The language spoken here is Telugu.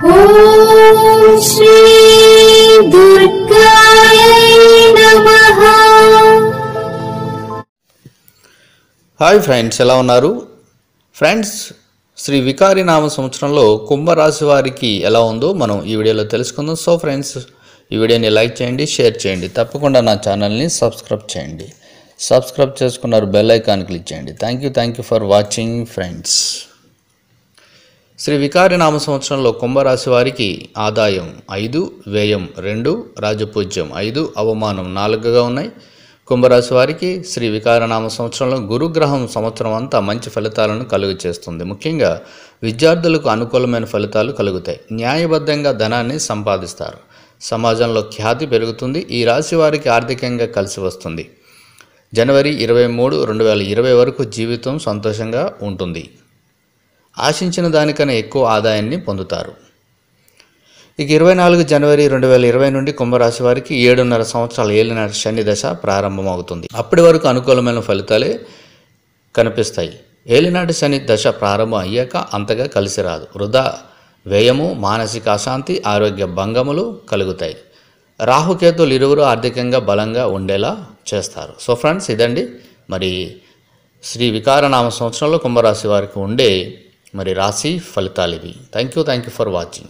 హాయ్ ఫ్రెండ్స్ ఎలా ఉన్నారు? ఫ్రెండ్స్ శ్రీ వికారి నామ సంవత్సరంలో కుంభరాశి వారికి ఎలా ఉందో మనం ఈ వీడియోలో తెలుసుకుందాం. సో ఫ్రెండ్స్ ఈ వీడియోని లైక్ చేయండి షేర్ చేయండి. తప్పకుండా నా ఛానల్ని సబ్స్క్రైబ్ చేయండి. సబ్స్క్రైబ్ చేసుకున్నారు బెల్ ఐకాన్ క్లిక్ చేయండి. Thank you thank you for watching friends Sri Vikari నామ సంవత్సరంలో కుంభరాశి వారికి ఆదాయం ఐదు వ్యయం రెండు రాజపూజ్యం ఐదు అవమానం నాలుగుగా ఉన్నాయి. కుంభరాశి వారికి శ్రీ వికారనామ సంవత్సరంలో గురుగ్రహం సంవత్సరం అంతా మంచి ఫలితాలను కలుగు చేస్తుంది. ముఖ్యంగా విద్యార్థులకు అనుకూలమైన ఫలితాలు కలుగుతాయి. న్యాయబద్ధంగా ధనాన్ని సంపాదిస్తారు. సమాజంలో ఖ్యాతి పెరుగుతుంది. ఈ రాశి వారికి ఆర్థికంగా కలిసి వస్తుంది. జనవరి ఇరవై మూడు రెండు వేల ఇరవై వరకు జీవితం సంతోషంగా ఉంటుంది. ఆశించిన దానికన్నా ఎక్కువ ఆదాయాన్ని పొందుతారు. ఇక ఇరవై నాలుగు జనవరి రెండు వేల ఇరవై నుండి కుంభరాశి వారికి ఏడున్నర సంవత్సరాల ఏలినాటి శని దశ ప్రారంభమవుతుంది. అప్పటి వరకు అనుకూలమైన ఫలితాలే కనిపిస్తాయి. ఏలినాటి శని దశ ప్రారంభం అయ్యాక అంతగా కలిసి రాదు. వృధా వ్యయము మానసిక అశాంతి ఆరోగ్య భంగములు కలుగుతాయి. రాహుకేతులు ఇరువురు ఆర్థికంగా బలంగా ఉండేలా చేస్తారు. సో ఫ్రెండ్స్ ఇదండి. మరి శ్రీ వికారనామ సంవత్సరంలో కుంభరాశి వారికి ఉండే మరి రాశి ఫలితాలు ఇవి. Thank you thank you for watching